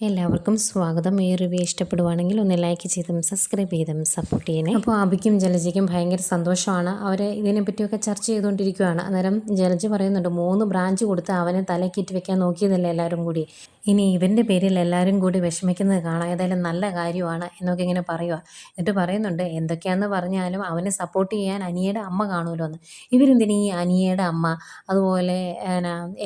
എല്ലാവർക്കും സ്വാഗതം. ഈ റിവ്യൂ ഇഷ്ടപ്പെടുവാണെങ്കിൽ ഒന്ന് ലൈക്ക് ചെയ്തും സബ്സ്ക്രൈബ് ചെയ്തും സപ്പോർട്ട് ചെയ്യണേ. അപ്പോൾ അബിക്കും ജലജയ്ക്കും ഭയങ്കര സന്തോഷമാണ്. അവർ ഇതിനെപ്പറ്റിയൊക്കെ ചർച്ച ചെയ്തുകൊണ്ടിരിക്കുകയാണ് അന്നേരം ജലജ് പറയുന്നുണ്ട് മൂന്ന് ബ്രാഞ്ച് കൊടുത്ത് അവനെ തലക്കിറ്റ് വെക്കാൻ നോക്കിയതല്ലേ എല്ലാവരും കൂടി? ഇനി ഇവന്റെ പേരിൽ എല്ലാവരും കൂടി വിഷമിക്കുന്നത് കാണാം. ഏതായാലും നല്ല കാര്യമാണ് എന്നൊക്കെ ഇങ്ങനെ പറയുക എന്നിട്ട് പറയുന്നുണ്ട് എന്തൊക്കെയാണെന്ന് പറഞ്ഞാലും അവനെ സപ്പോർട്ട് ചെയ്യാൻ അനിയയുടെ അമ്മ കാണുമല്ലോ എന്ന്. ഇവരെന്തിന് ഈ അനിയയുടെ അമ്മ? അതുപോലെ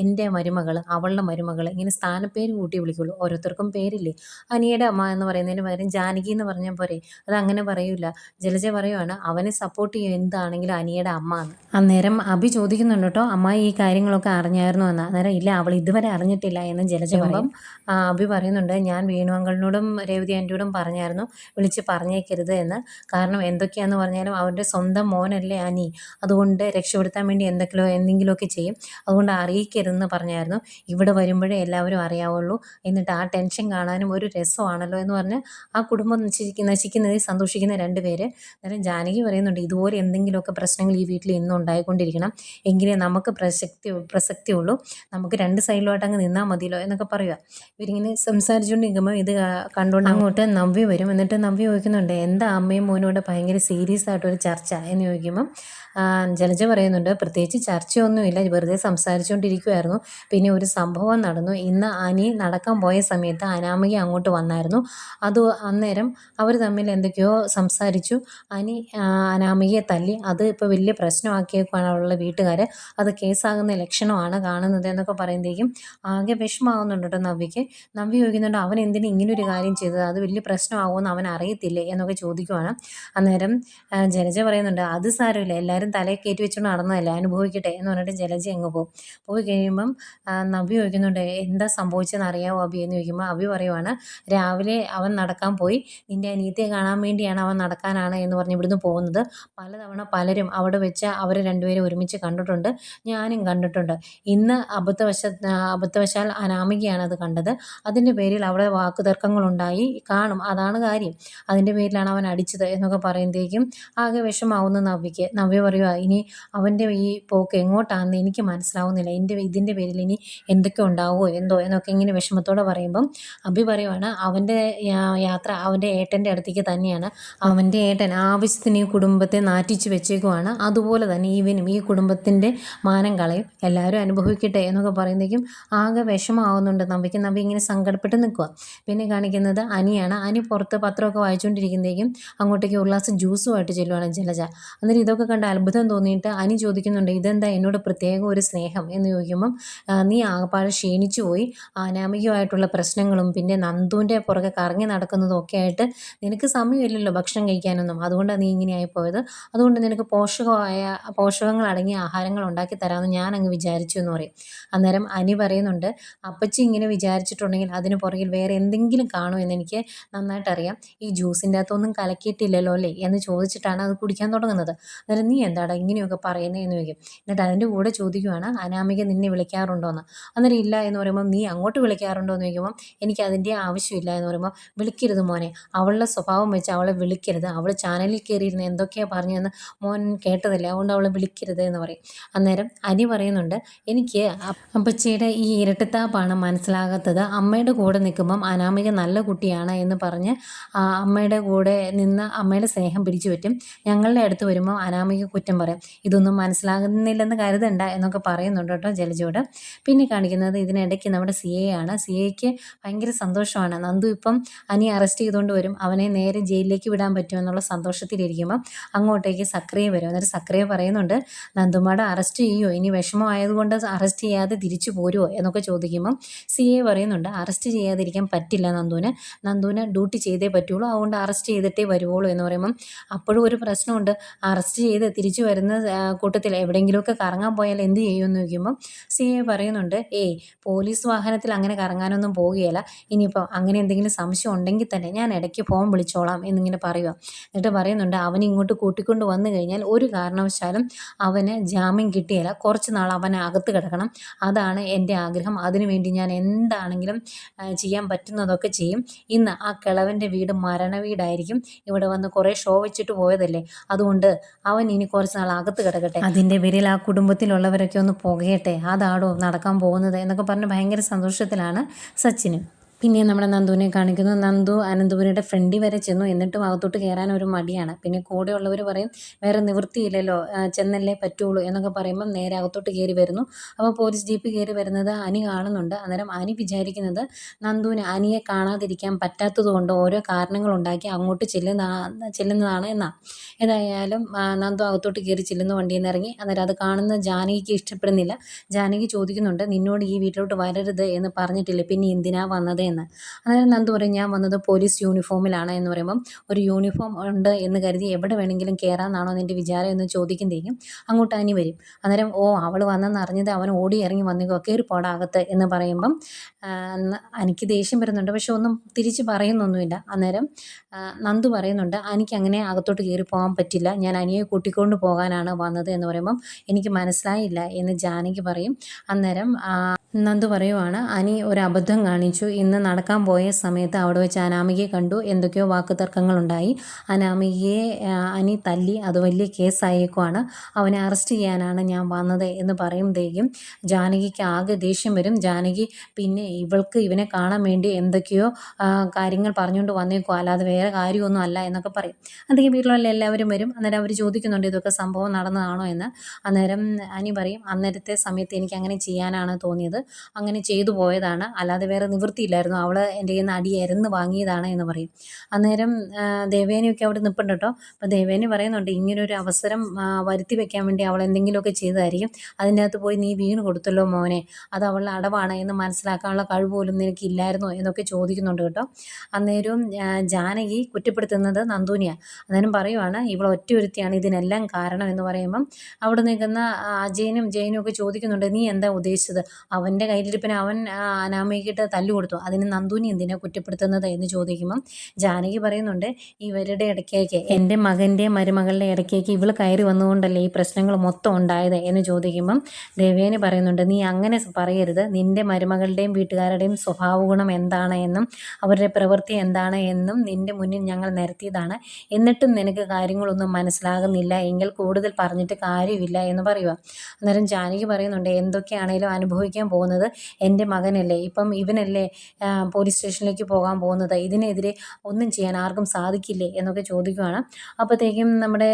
എന്റെ മരുമകൾ അവളുടെ മരുമകൾ ഇങ്ങനെ സ്ഥാനപ്പേര് കൂട്ടി വിളിക്കുള്ളൂ. ഓരോരുത്തർക്കും പേരില്ലേ? അനിയുടെ അമ്മ എന്ന് പറയുന്നതിന് പകരം ജാനകി എന്ന് പറഞ്ഞാൽ പോരെ. അത് അങ്ങനെ പറയൂല. ജലജ പറയുവാണ് അവനെ സപ്പോർട്ട് ചെയ്യും എന്താണെങ്കിലും അനിയുടെ അമ്മ എന്ന്. അന്നേരം അഭി ചോദിക്കുന്നുണ്ട് കേട്ടോ അമ്മ ഈ കാര്യങ്ങളൊക്കെ അറിഞ്ഞായിരുന്നു എന്ന്? അന്നേരം ഇല്ല അവൾ ഇതുവരെ അറിഞ്ഞിട്ടില്ല എന്ന് ജലജ പറയും. ആ, അഭി പറയുന്നുണ്ട് ഞാൻ വേണുവങ്കളിനോടും രേവതി ആന്റിയോടും പറഞ്ഞായിരുന്നു വിളിച്ച് പറഞ്ഞേക്കരുത് എന്ന്. കാരണം എന്തൊക്കെയാന്ന് പറഞ്ഞാലും അവരുടെ സ്വന്തം മോനല്ലേ അനി. അതുകൊണ്ട് രക്ഷപ്പെടുത്താൻ വേണ്ടി എന്തെങ്കിലും എന്തെങ്കിലുമൊക്കെ ചെയ്യും. അതുകൊണ്ട് അറിയിക്കരുതെന്ന് പറഞ്ഞായിരുന്നു. ഇവിടെ വരുമ്പോഴേ എല്ലാവരും അറിയാവുള്ളൂ. എന്നിട്ട് ആ ടെൻഷൻ കാണാനും ഒരു രസമാണല്ലോ എന്ന് പറഞ്ഞ് ആ കുടുംബം നശിക്കുന്ന നശിക്കുന്നതിൽ സന്തോഷിക്കുന്ന രണ്ട് പേര്. അന്നേരം ജാനകി പറയുന്നുണ്ട് ഇതുപോലെ എന്തെങ്കിലുമൊക്കെ പ്രശ്നങ്ങൾ ഈ വീട്ടിൽ ഇന്നും ഉണ്ടായിക്കൊണ്ടിരിക്കണം. എങ്കിലേ നമുക്ക് പ്രസക്തി പ്രസക്തി ഉള്ളൂ. നമുക്ക് രണ്ട് സൈഡിലോട്ട് അങ്ങ് നിന്നാൽ മതിയല്ലോ എന്നൊക്കെ പറയുക ഇവരിങ്ങനെ സംസാരിച്ചുകൊണ്ടിരിക്കുമ്പോൾ ഇത് കണ്ടുകൊണ്ട് അങ്ങോട്ട് നവ്യ വരും. എന്നിട്ട് നവ്യ ചോദിക്കുന്നുണ്ട് എന്താ അമ്മയും മോനോട് ഭയങ്കര സീരിയസ് ആയിട്ടൊരു ചർച്ച? എന്ന് ചോദിക്കുമ്പം ജലജ പറയുന്നുണ്ട് പ്രത്യേകിച്ച് ചർച്ചയൊന്നുമില്ല. വെറുതെ സംസാരിച്ചുകൊണ്ടിരിക്കുമായിരുന്നു പിന്നെ ഒരു സംഭവം നടന്നു. ഇന്ന് അനി നടക്കാൻ പോയ സമയത്ത് അനാമിക അങ്ങോട്ട് വന്നായിരുന്നു. അത് അന്നേരം അവർ തമ്മിൽ എന്തൊക്കെയോ സംസാരിച്ചു. അനി അനാമികയെ തല്ലി. അത് ഇപ്പോൾ വലിയ പ്രശ്നമാക്കിയേക്കാണ് അവളുടെ വീട്ടുകാർ അത് കേസാകുന്ന ലക്ഷണമാണ് കാണുന്നത് എന്നൊക്കെ പറയുമ്പോഴേക്കും ആകെ വിഷമാകുന്നുണ്ട് കേട്ടോ നവ്യയ്ക്ക്? നവ്യ ചോദിക്കുന്നുണ്ട് അവൻ എന്തിനു ഇങ്ങനൊരു കാര്യം ചെയ്തത്? അത് വലിയ പ്രശ്നമാകുമെന്ന് അവൻ അറിയത്തില്ലേ? എന്നൊക്കെ ചോദിക്കുവാണ്. അന്നേരം ജലജ പറയുന്നുണ്ട് അത് സാരമില്ല. എല്ലാവരും തലയിൽ കയറ്റി വെച്ചുകൊണ്ട് നടന്നതല്ലേ. അനുഭവിക്കട്ടെ. എന്ന് പറഞ്ഞിട്ട് ജലജ അങ്ങ് പോകും പോയി കഴിയുമ്പം നവി നവ്യ ചോദിക്കുന്നുണ്ട് എന്താ സംഭവിച്ചതെന്ന് അറിയാമോ അബി? എന്ന് ചോദിക്കുമ്പോൾ അബി പറയുവാണ് രാവിലെ അവൻ നടക്കാൻ പോയി. നിന്റെ അനിയത്തിയെ കാണാൻ വേണ്ടിയാണ് അവൻ നടക്കാനാണ് എന്ന് പറഞ്ഞ് ഇവിടുന്ന് പോകുന്നത്. പലതവണ പലരും അവിടെ വെച്ച് അവരെ രണ്ടുപേരും ഒരുമിച്ച് കണ്ടിട്ടുണ്ട്. ഞാനും കണ്ടിട്ടുണ്ട്. ഇന്ന് അബദ്ധവശ അബദ്ധവശാൽ അനാമികയാണ് അത് കണ്ടത്. അതിന്റെ പേരിൽ അവിടെ വാക്കുതർക്കങ്ങളുണ്ടായി. കാണും. അതാണ് കാര്യം. അതിന്റെ പേരിലാണ് അവൻ അടിച്ചത് എന്നൊക്കെ പറയുമ്പോഴേക്കും ആകെ വിഷമാവുന്ന നവ്യയ്ക്ക്. നവ്യ പറയുക ഇനി അവന്റെ ഈ പോക്ക് എങ്ങോട്ടാണെന്ന് എനിക്ക് മനസ്സിലാവുന്നില്ല. എന്റെ ഇതിന്റെ പേരിൽ ഇനി എന്തൊക്കെ ഉണ്ടാവുമോ എന്തോ? എന്നൊക്കെ ഇങ്ങനെ വിഷമത്തോടെ പറയുമ്പം അഭി പറയുവാണ് അവന്റെ യാത്ര അവന്റെ ഏട്ടന്റെ അടുത്തേക്ക് തന്നെയാണ്. അവന്റെ ഏട്ടൻ ആവശ്യത്തിന് ഈ കുടുംബത്തെ നാറ്റിച്ച് വെച്ചേക്കുവാണ്. അതുപോലെ തന്നെ ഈവനും ഈ കുടുംബത്തിന്റെ മാനം കളയും. എല്ലാവരും അനുഭവിക്കട്ടെ എന്നൊക്കെ പറയുന്നതേക്കും ആകെ വിഷമാവുന്നുണ്ട് നമ്പിക്ക്. നമ്പി ഇങ്ങനെ സങ്കടപ്പെട്ട് നിൽക്കുക പിന്നെ കാണിക്കുന്നത് അനിയാണ്. അനി പുറത്ത് പത്രമൊക്കെ വായിച്ചുകൊണ്ടിരിക്കുന്നതേക്കും അങ്ങോട്ടേക്ക് ഉള്ളാസ് ജ്യൂസുമായിട്ട് ചെല്ലുവാണ് ജലജ. അന്നേരം ഇതൊക്കെ കണ്ട് അത്ഭുതം തോന്നിയിട്ട് അനി ചോദിക്കുന്നുണ്ട് ഇതെന്താ എന്നോട് പ്രത്യേക ഒരു സ്നേഹം? എന്ന് ചോദിക്കുമ്പം "ആ, നീ ആകപ്പാടെ ക്ഷീണിച്ചു പോയി. അനാമികമായിട്ടുള്ള പ്രശ്നങ്ങളും പിന്നെ നന്ദുവിന്റെ പുറകെ കറങ്ങി നടക്കുന്നതും ഒക്കെ ആയിട്ട് നിനക്ക് സമയമില്ലല്ലോ ഭക്ഷണം കഴിക്കാനൊന്നും. അതുകൊണ്ടാണ് നീ ഇങ്ങനെ ആയിപ്പോയത് അതുകൊണ്ട് നിനക്ക് പോഷകമായ പോഷകങ്ങൾ അടങ്ങിയ ആഹാരങ്ങൾ ഉണ്ടാക്കി തരാമെന്ന് ഞാൻ അങ്ങ് വിചാരിച്ചു എന്ന് പറയും. അന്നേരം അനി പറയുന്നുണ്ട് അപ്പച്ചി ഇങ്ങനെ വിചാരിച്ചിട്ടുണ്ടെങ്കിൽ അതിന് പുറകിൽ വേറെ എന്തെങ്കിലും കാണുമെന്ന് എനിക്ക് നന്നായിട്ടറിയാം. ഈ ജ്യൂസിന്റെ അകത്തൊന്നും കലക്കിയിട്ടില്ലല്ലോ അല്ലേ? എന്ന് ചോദിച്ചിട്ടാണ് അത് കുടിക്കാൻ തുടങ്ങുന്നത്. അന്നേരം നീ എന്താടാ ഇങ്ങനെയൊക്കെ പറയുന്നത് എന്ന് ചോദിക്കും. എന്നിട്ട് അതിന്റെ കൂടെ ചോദിക്കുവാണ് അനാമിക നിന്നെ വിളിക്കാറുണ്ടോ എന്ന് അന്നേരം ഇല്ല എന്ന് പറയുമ്പോൾ നീ അങ്ങോട്ട് വിളിക്കാറുണ്ടോ എന്ന് ചോദിക്കുമ്പോൾ എനിക്ക് അതിന്റെ ആവശ്യമില്ല എന്ന് പറയുമ്പോൾ വിളിക്കരുത് മോനെ. അവളുടെ സ്വഭാവം വെച്ച് അവളെ വിളിക്കരുത്. അവൾ ചാനലിൽ കയറിയിരുന്ന് എന്തൊക്കെയാണ് പറഞ്ഞതെന്ന് മോൻ കേട്ടതല്ല? അതുകൊണ്ട് അവളെ വിളിക്കരുത് എന്ന് പറയും. അന്നേരം അനി പറയുന്നുണ്ട് എനിക്ക് അപ്പ- അപ്പച്ചിയുടെ ഈ ഇരട്ടത്താപ്പാണ് മനസ്സിലാകാത്തത്. അമ്മയുടെ കൂടെ നിൽക്കുമ്പം അനാമിക നല്ല കുട്ടിയാണ് എന്ന് പറഞ്ഞ് അമ്മയുടെ കൂടെ നിന്ന് അമ്മയുടെ സ്നേഹം പിടിച്ചു പറ്റും. ഞങ്ങളുടെ അടുത്ത് വരുമ്പോൾ അനാമിക കുറ്റം പറയും. ഇതൊന്നും മനസ്സിലാകുന്നില്ലെന്ന് കരുതണ്ട എന്നൊക്കെ പറയുന്നുണ്ട് കേട്ടോ ജലജോട് പിന്നെ കാണിക്കുന്നത് ഇതിനിടയ്ക്ക് നമ്മുടെ സി എ ആണ്. സി എക്ക് ഭയങ്കര സന്തോഷമാണ്. നന്ദു ഇപ്പം അനി അറസ്റ്റ് ചെയ്തുകൊണ്ട് വരും. അവനെ നേരെ ജയിലിലേക്ക് വിടാൻ പറ്റുമെന്നുള്ള സന്തോഷത്തിലിരിക്കുമ്പം അങ്ങോട്ടേക്ക് സക്രിയ വരും. എന്നിട്ട് സക്രിയ പറയുന്നുണ്ട് നന്ദുമാട അറസ്റ്റ് ചെയ്യുമോ ഇനി വിഷമമായതുകൊണ്ട് അറസ്റ്റ് ചെയ്യാതെ തിരിച്ചു പോരുമോ എന്നൊക്കെ ചോദിക്കുമ്പം സി എ പറയുന്നുണ്ട് അറസ്റ്റ് ചെയ്യാതിരിക്കാൻ പറ്റില്ല നന്ദുവിന്. നന്ദുവിന് ഡ്യൂട്ടി ചെയ്തേ പറ്റുള്ളൂ. അതുകൊണ്ട് അറസ്റ്റ് ചെയ്തിട്ടേ വരുവുള്ളൂ എന്ന് പറയുമ്പം അപ്പോഴും ഒരു പ്രശ്നമുണ്ട്. അറസ്റ്റ് ചെയ്ത് തിരിച്ചു വരുന്ന കൂട്ടത്തിൽ എവിടെയെങ്കിലുമൊക്കെ കറങ്ങാൻ പോയാൽ എന്ത് ചെയ്യുമെന്ന് ചോദിക്കുമ്പം സി എ പറയുന്നുണ്ട് ഏയ് പോലീസ് വാഹനത്തിൽ അങ്ങനെ കറങ്ങാനൊന്നും പോവുകയില്ല ഇനിയിപ്പോൾ അങ്ങനെ എന്തെങ്കിലും സംശയം ഉണ്ടെങ്കിൽ തന്നെ ഞാൻ ഇടയ്ക്ക് ഫോൺ വിളിച്ചോളാം എന്നിങ്ങനെ പറയുക എന്നിട്ട് പറയുന്നുണ്ട് അവൻ ഇങ്ങോട്ട് കൂട്ടിക്കൊണ്ട് വന്നു കഴിഞ്ഞാൽ ഒരു കാരണവശാലും അവന് ജാമ്യം കിട്ടിയില്ല കുറച്ച് നാൾ അവൻ അകത്ത് കിടക്കണം. അതാണ് എന്റെ ആഗ്രഹം. അതിനുവേണ്ടി ഞാൻ എന്താണെങ്കിലും ചെയ്യാൻ പറ്റുന്നതൊക്കെ ചെയ്യും. ഇന്ന് ആ കിളവന്റെ വീട് മരണ വീടായിരിക്കും ഇവിടെ വന്ന് കുറേ ഷോ വെച്ചിട്ട് പോയതല്ലേ. അതുകൊണ്ട് അവൻ ഇനി കുറച്ച് നാൾ അകത്ത് കിടക്കട്ടെ. അതിന്റെ പേരിൽ ആ കുടുംബത്തിലുള്ളവരൊക്കെ ഒന്ന് പുകയട്ടെ. അതാടോ നടക്കാൻ പോകുന്നത്? എന്നൊക്കെ പറഞ്ഞ് ഭയങ്കര സന്തോഷത്തിലാണ് സച്ചിന്. പിന്നെ നമ്മുടെ നന്ദുവിനെ കാണിക്കുന്നു. നന്ദു അനന്തപുരിയുടെ ഫ്രണ്ടി വരെ ചെന്നു. എന്നിട്ടും അകത്തോട്ട് കയറാൻ ഒരു മടിയാണ്. പിന്നെ കൂടെയുള്ളവർ പറയും വേറെ നിവൃത്തിയില്ലല്ലോ. ചെന്നല്ലേ പറ്റുള്ളൂ എന്നൊക്കെ പറയുമ്പം നേരെ അകത്തോട്ട് കയറി വരുന്നു. അപ്പോൾ പോലീസ് ജീപ്പ് കയറി വരുന്നത് അനി കാണുന്നുണ്ട്. അന്നേരം അനി വിചാരിക്കുന്നത് നന്ദുവിന് അനിയെ കാണാതിരിക്കാൻ പറ്റാത്തതുകൊണ്ട് ഓരോ കാരണങ്ങളുണ്ടാക്കി അങ്ങോട്ട് ചെല്ലുന്ന ചെല്ലുന്നതാണ് എന്നാ. ഏതായാലും നന്ദു അകത്തോട്ട് കയറി ചെല്ലുന്ന വണ്ടിയിൽ നിന്ന് ഇറങ്ങി. അന്നേരം അത് കാണുന്ന ജാനകിക്ക് ഇഷ്ടപ്പെടുന്നില്ല. ജാനകി ചോദിക്കുന്നുണ്ട് നിന്നോട് ഈ വീട്ടിലോട്ട് വരരുത് എന്ന് പറഞ്ഞിട്ടില്ല. പിന്നെ എന്തിനാ വന്നത് എന്ന് അന്നേരം നന്ദു പറയും ഞാൻ വന്നത് പോലീസ് യൂണിഫോമിലാണ് എന്ന് പറയുമ്പം ഒരു യൂണിഫോം ഉണ്ട് എന്ന് കരുതി എവിടെ വേണമെങ്കിലും കയറാമെന്നാണോ നിന്റെ വിചാരം എന്ന് ചോദിക്കുമ്പോഴേക്കും അങ്ങോട്ട് അനി വരും. അന്നേരം ഓ അവൾ വന്നെന്ന് അറിഞ്ഞത് അവൻ ഓടി ഇറങ്ങി വന്നിക്കോ കയറി പോടാകത്ത് എന്ന് പറയുമ്പം എനിക്ക് ദേഷ്യം വരുന്നുണ്ട്. പക്ഷെ ഒന്നും തിരിച്ച് പറയുന്നൊന്നുമില്ല. അന്നേരം നന്ദു പറയുന്നുണ്ട് എനിക്ക് അങ്ങനെ അകത്തോട്ട് കയറി പോകാൻ പറ്റില്ല. ഞാൻ അനിയെ കൂട്ടിക്കൊണ്ട് പോകാനാണ് വന്നത് എന്ന് പറയുമ്പം എനിക്ക് മനസ്സിലായില്ല എന്ന് ജാനകി പറയും. അന്നേരം നന്ദു പറയുവാണ് അനി ഒരു അബദ്ധം കാണിച്ചു. ഇന്ന് നടക്കാൻ പോയ സമയത്ത് അവിടെ വെച്ച് അനാമികയെ കണ്ടു. എന്തൊക്കെയോ വാക്കുതർക്കങ്ങളുണ്ടായി. അനാമികയെ അനി തല്ലി. അത് വലിയ കേസായേക്കുവാണ്. അവനെ അറസ്റ്റ് ചെയ്യാനാണ് ഞാൻ വന്നത് എന്ന് പറയുമ്പോഴേക്കും ജാനകിക്ക് ആകെ ദേഷ്യം വരും. ജാനകി പിന്നെ ഇവൾക്ക് ഇവനെ കാണാൻ വേണ്ടി എന്തൊക്കെയോ കാര്യങ്ങൾ പറഞ്ഞുകൊണ്ട് വന്നേക്കോ അല്ലാതെ വേറെ കാര്യമൊന്നും അല്ല എന്നൊക്കെ പറയും. അതൊക്കെ വീട്ടിലുള്ള എല്ലാവരും വരും. അന്നേരം അവർ ചോദിക്കുന്നുണ്ട് ഇതൊക്കെ സംഭവം നടന്നതാണോ? എന്ന്. അന്നേരം അനി പറയും അന്നേരത്തെ സമയത്ത് എനിക്ക് അങ്ങനെ ചെയ്യാനാണ് തോന്നിയത്. അങ്ങനെ ചെയ്തു പോയതാണ്. അല്ലാതെ വേറെ നിവൃത്തിയില്ലായിരുന്നു. അവൾ എന്റെ കയ്യിൽ നിന്ന് അടി എരന്ന് വാങ്ങിയതാണ് എന്ന് പറയും. അന്നേരം ദേവേനയൊക്കെ അവിടെ നിൽപ്പുണ്ട് കേട്ടോ. അപ്പോൾ ദേവേനി പറയുന്നുണ്ട് ഇങ്ങനൊരു അവസരം വരുത്തി വെക്കാൻ വേണ്ടി അവൾ എന്തെങ്കിലുമൊക്കെ ചെയ്തതായിരിക്കും. അതിന്റെ അകത്ത് പോയി നീ വീണ് കൊടുത്തല്ലോ മോനെ. അത് അവളുടെ അടവാണ് എന്ന് മനസ്സിലാക്കാനുള്ള കഴിവ് പോലും നിനക്ക് ഇല്ലായിരുന്നോ? എന്നൊക്കെ ചോദിക്കുന്നുണ്ട് കേട്ടോ. അന്നേരവും ജാനകി കുറ്റപ്പെടുത്തുന്നത് നന്ദൂനിയാണ് അന്നേരം പറയുവാണ് ഇവൾ ഒറ്റ ഒരുത്തിയാണ് ഇതിനെല്ലാം കാരണം എന്ന് പറയുമ്പം അവിടെ നിൽക്കുന്ന അജയനും ജയനും ഒക്കെ ചോദിക്കുന്നുണ്ട് നീ എന്താ ഉദ്ദേശിച്ചത്? അവന്റെ കയ്യിലിരിപ്പിന് അവൻ അനാമയ്ക്കിട്ട് തല്ലുകൊടുത്തു തല്ലു കൊടുത്തു. അതിന് നന്ദൂനി എന്തിനാ കുറ്റപ്പെടുത്തുന്നത് എന്ന് ചോദിക്കുമ്പം ജാനകി പറയുന്നുണ്ട് ഇവരുടെ ഇടയ്ക്കേക്ക് എന്റെ മകന്റെ മരുമകളുടെ ഇടയ്ക്കേക്ക് ഇവൾ കയറി വന്നുകൊണ്ടല്ലേ ഈ പ്രശ്നങ്ങൾ മൊത്തം ഉണ്ടായത്? എന്ന് ചോദിക്കുമ്പം ദേവേനി പറയുന്നുണ്ട് നീ അങ്ങനെ പറയരുത്. നിന്റെ മരുമകളുടെയും വീട്ടുകാരുടെയും സ്വഭാവ ഗുണം എന്താണ് എന്നും അവരുടെ പ്രവൃത്തി എന്താണ് എന്നും നിന്റെ മുന്നിൽ ഞങ്ങൾ നിരത്തിയതാണ്. എന്നിട്ടും നിനക്ക് കാര്യങ്ങളൊന്നും മനസ്സിലാകുന്നില്ല. എങ്കിൽ കൂടുതൽ പറഞ്ഞിട്ട് കാര്യമില്ല എന്ന് പറയുക. അന്നേരം ജാനകി പറയുന്നുണ്ട് എന്തൊക്കെയാണേലും അനുഭവിക്കാൻ പോകുന്നത് എന്റെ മകനല്ലേ? ഇപ്പം ഇവനല്ലേ പോലീസ് സ്റ്റേഷനിലേക്ക് പോകാൻ പോകുന്നത്. ഇതിനെതിരെ ഒന്നും ചെയ്യാൻ ആർക്കും സാധിക്കില്ലേ എന്നൊക്കെ ചോദിക്കുവാണ്. അപ്പോഴത്തേക്കും നമ്മുടെ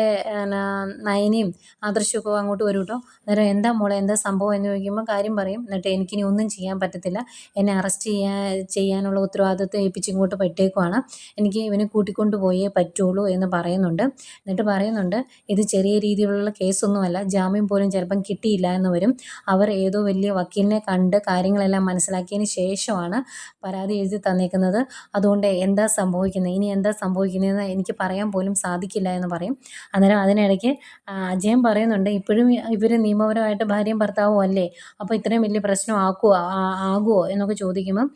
നയനയും ആദർശമൊക്കെ അങ്ങോട്ട് വരും കേട്ടോ. അന്നേരം എന്താ മോളെ എന്താ സംഭവം എന്ന് ചോദിക്കുമ്പോൾ കാര്യം പറയും. എന്നിട്ട് എനിക്കിനി ഒന്നും ചെയ്യാൻ പറ്റത്തില്ല. എന്നെ അറസ്റ്റ് ചെയ്യാൻ ചെയ്യാനുള്ള ഉത്തരവാദിത്വം ഏൽപ്പിച്ച് ഇങ്ങോട്ട് പറ്റേക്കുവാണ് എനിക്ക് ഇവനെ കൂട്ടിക്കൊണ്ട് പോയേ പറ്റുള്ളൂ എന്ന് പറയുന്നുണ്ട്. എന്നിട്ട് പറയുന്നുണ്ട് ഇത് ചെറിയ രീതിയിലുള്ള കേസൊന്നുമല്ല. ജാമ്യം പോലും ചിലപ്പം കിട്ടിയില്ല എന്ന് വരും. അവർ ഏതോ വലിയ വക്കീലിനെ കണ്ട് കാര്യങ്ങളെല്ലാം മനസ്സിലാക്കിയതിന് ശേഷമാണ് പരാതി എഴുതി തന്നേക്കുന്നത്. അതുകൊണ്ട് എന്താ സംഭവിക്കുന്നത്? ഇനി എന്താ സംഭവിക്കുന്നതെന്ന് എനിക്ക് പറയാൻ പോലും സാധിക്കില്ല എന്ന് പറയും. അന്നേരം അതിനിടയ്ക്ക് അജയം പറയുന്നുണ്ട് ഇപ്പോഴും ഇവർ നിയമപരമായിട്ട് ഭാര്യയും ഭർത്താവും അല്ലേ? അപ്പോൾ ഇത്രയും വലിയ പ്രശ്നം ആക്കുമോ ആകുമോ എന്നൊക്കെ ചോദിക്കുമ്പം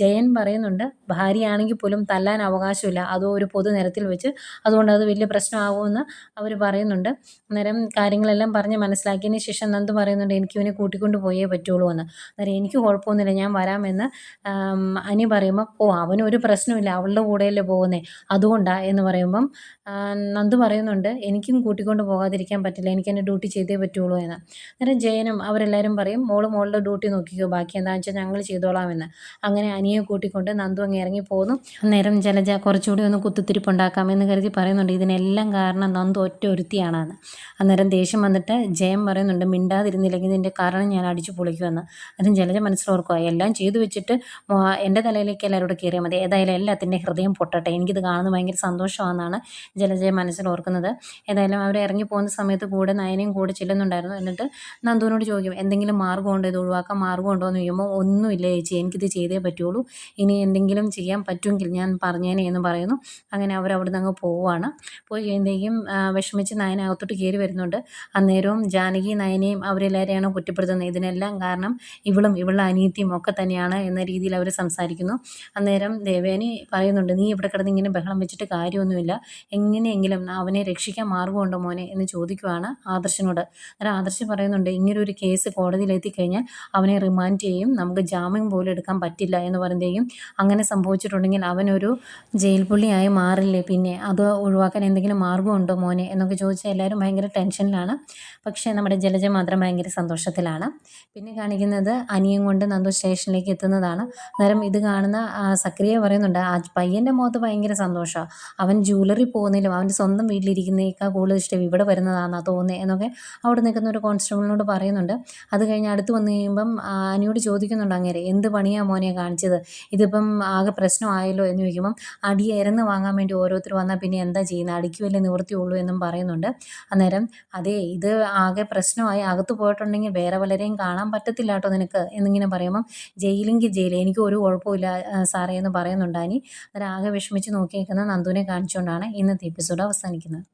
ജയൻ പറയുന്നുണ്ട് ഭാര്യയാണെങ്കിൽ പോലും തല്ലാൻ അവകാശമില്ല. അതോ ഒരു പൊതുനിരത്തിൽ വെച്ച് അതുകൊണ്ട് അത് വലിയ പ്രശ്നമാകുമെന്ന് അവർ പറയുന്നുണ്ട്. അന്നേരം കാര്യങ്ങളെല്ലാം പറഞ്ഞ് മനസ്സിലാക്കിയതിന് ശേഷം നന്ദു പറയുന്നുണ്ട് എനിക്ക് ഇവനെ കൂട്ടിക്കൊണ്ട് പോയേ പറ്റുള്ളൂ എന്ന്. അന്നേരം എനിക്ക് കുഴപ്പമൊന്നുമില്ല ഞാൻ വരാമെന്ന് അനി പറയുമ്പം ഓ അവനൊരു പ്രശ്നമില്ല അവളുടെ കൂടെയല്ലേ പോകുന്നേ. അതുകൊണ്ടാ എന്ന് പറയുമ്പം നന്ദു പറയുന്നുണ്ട് എനിക്കും കൂട്ടിക്കൊണ്ട് പോകാതിരിക്കാൻ പറ്റില്ല എനിക്ക് എന്റെ ഡ്യൂട്ടി ചെയ്തേ പറ്റുള്ളൂ എന്ന്. അന്നേരം ജയനും അവരെല്ലാവരും പറയും മോൾ മോളുടെ ഡ്യൂട്ടി നോക്കിക്കോ ബാക്കി എന്താണെന്ന് വെച്ചാൽ ഞങ്ങൾ ചെയ്തോളാം എന്ന്. അങ്ങനെ അനിയെ കൂട്ടിക്കൊണ്ട് നന്ദു അങ്ങ് ഇറങ്ങി പോകുന്നു അന്നേരം ജലജ കുറച്ചുകൂടി ഒന്ന് കുത്തിത്തിരിപ്പുണ്ടാക്കാം എന്ന് കരുതി പറയുന്നുണ്ട് ഇതിനെല്ലാം കാരണം നന്ദു ഒറ്റ ഒരുത്തിയാണെന്ന് അന്നേരം ദേഷ്യം വന്നിട്ട് ജയം പറയുന്നുണ്ട് മിണ്ടാതിരുന്നില്ലെങ്കിൽ ഇതിന്റെ കാരണം ഞാൻ അടിച്ചു പൊളിക്കുമെന്ന്. അതും ജലജ മനസ്സിലോർക്കുക എല്ലാം ചെയ്തു വെച്ചിട്ട് എന്റെ തലയിലേക്ക് എല്ലാവരോടും കയറിയാൽ മതി. ഏതായാലും എല്ലാത്തിന്റെ ഹൃദയം പൊട്ടട്ടെ. എനിക്കിത് കാണുന്നത് ഭയങ്കര സന്തോഷമാണെന്നാണ് ജലജയ മനസ്സിൽ ഓർക്കുന്നത് ഏതായാലും അവർ ഇറങ്ങി പോകുന്ന സമയത്ത് കൂടെ നയനയും കൂടെ ചെല്ലുന്നുണ്ടായിരുന്നു. എന്നിട്ട് നന്ദുവിനോട് ചോദിക്കും എന്തെങ്കിലും മാർഗമുണ്ടോ? ഇത് ഒഴിവാക്കാൻ മാർഗമുണ്ടോ എന്ന് ചോദിക്കുമ്പോൾ ഒന്നുമില്ല ചേച്ചി എനിക്കിത് ചെയ്തേ പറ്റുള്ളൂ. ഇനി എന്തെങ്കിലും ചെയ്യാൻ പറ്റുമെങ്കിൽ ഞാൻ പറഞ്ഞേനെ എന്ന് പറയുന്നു. അങ്ങനെ അവർ അവിടുന്ന് അങ്ങ് പോവുകയാണ് പോയി കഴിയുമ്പോഴേക്കും വിഷമിച്ച് നയന അകത്തോട്ട് കയറി വരുന്നുണ്ട്. അന്നേരവും ജാനകി നയനയും അവരെല്ലാവരെയാണ് കുറ്റപ്പെടുത്തുന്നത്. ഇതിനെല്ലാം കാരണം ഇവളും ഇവളുടെ അനിയത്തിയും ഒക്കെ തന്നെയാണ് എന്ന രീതിയിൽ അവർ സംസാരിക്കുന്നു. അന്നേരം ദേവേനി പറയുന്നുണ്ട് നീ ഇവിടെ കിടന്ന് ഇങ്ങനെ ബഹളം വെച്ചിട്ട് കാര്യമൊന്നുമില്ല. എങ്ങനെയെങ്കിലും അവനെ രക്ഷിക്കാൻ മാർഗമുണ്ടോ മോനെ? എന്ന് ചോദിക്കുവാണ് ആദർശനോട്. അന്നേരം ആദർശ് പറയുന്നുണ്ട് ഇങ്ങനൊരു കേസ് കോടതിയിൽ എത്തിക്കഴിഞ്ഞാൽ അവനെ റിമാൻഡ് ചെയ്യും. നമുക്ക് ജാമ്യം പോലും എടുക്കാൻ പറ്റില്ല എന്ന് പറയുമ്പോഴേക്കും അങ്ങനെ സംഭവിച്ചിട്ടുണ്ടെങ്കിൽ അവനൊരു ജയിൽ പുള്ളിയായി മാറില്ലേ പിന്നെ? അത് ഒഴിവാക്കാൻ എന്തെങ്കിലും മാർഗമുണ്ടോ മോനെ? എന്നൊക്കെ ചോദിച്ചാൽ എല്ലാവരും ഭയങ്കര ടെൻഷനിലാണ്. പക്ഷേ നമ്മുടെ ജലജ മാത്രം ഭയങ്കര സന്തോഷത്തിലാണ്. പിന്നെ കാണിക്കുന്നത് അനിയും കൊണ്ട് നന്ദു സ്റ്റേഷനിലേക്ക് എത്തുന്നതാണ്. അന്നേരം ഇത് കാണുന്ന സക്രിയ പറയുന്നുണ്ട് ആ പയ്യന്റെ മുഖത്ത് ഭയങ്കര സന്തോഷമാണ് അവൻ ജ്വല്ലറി പോകുന്നതിലും അവന്റെ സ്വന്തം വീട്ടിലിരിക്കുന്നതിനേക്കാൾ കൂടുതൽ ഇഷ്ടം ഇവിടെ വരുന്നതാണെന്നാണ് തോന്നുന്നത് എന്നൊക്കെ അവിടെ നിൽക്കുന്ന ഒരു കോൺസ്റ്റബിളിനോട് പറയുന്നുണ്ട്. അത് കഴിഞ്ഞ് അടുത്ത് വന്നു കഴിയുമ്പം അനിയോട് ചോദിക്കുന്നുണ്ട് അങ്ങേരെ എന്ത് പണിയാണ് മോനെ കാണിച്ചത്? ഇതിപ്പം ആകെ പ്രശ്നമായല്ലോ? എന്ന് ചോദിക്കുമ്പം അടി ഇരന്ന് വാങ്ങാൻ വേണ്ടി ഓരോരുത്തർ വന്നാൽ പിന്നെ എന്താ ചെയ്യുന്നത് അടിക്കുമല്ലേ നിവൃത്തിയുള്ളൂ എന്നും പറയുന്നുണ്ട്. അന്നേരം അതേ ഇത് ആകെ പ്രശ്നമായി അകത്ത് പോയിട്ടുണ്ടെങ്കിൽ വേറെ പലരെയും കാണാൻ പറ്റത്തില്ല കേട്ടോ നിനക്ക്? എന്നിങ്ങനെ പറയുമ്പം ജയിലെങ്കിൽ ജയിൽ എനിക്ക് ഒരു കുഴപ്പമില്ല സാറേ എന്ന് പറയുന്നുണ്ടാനി അതിൽ ആകെ വിഷമിച്ച് നോക്കിയിരിക്കുന്ന നന്ദുവിനെ കാണിച്ചുകൊണ്ടാണ് ഇന്നത്തെ എപ്പിസോഡ് അവസാനിക്കുന്നത്.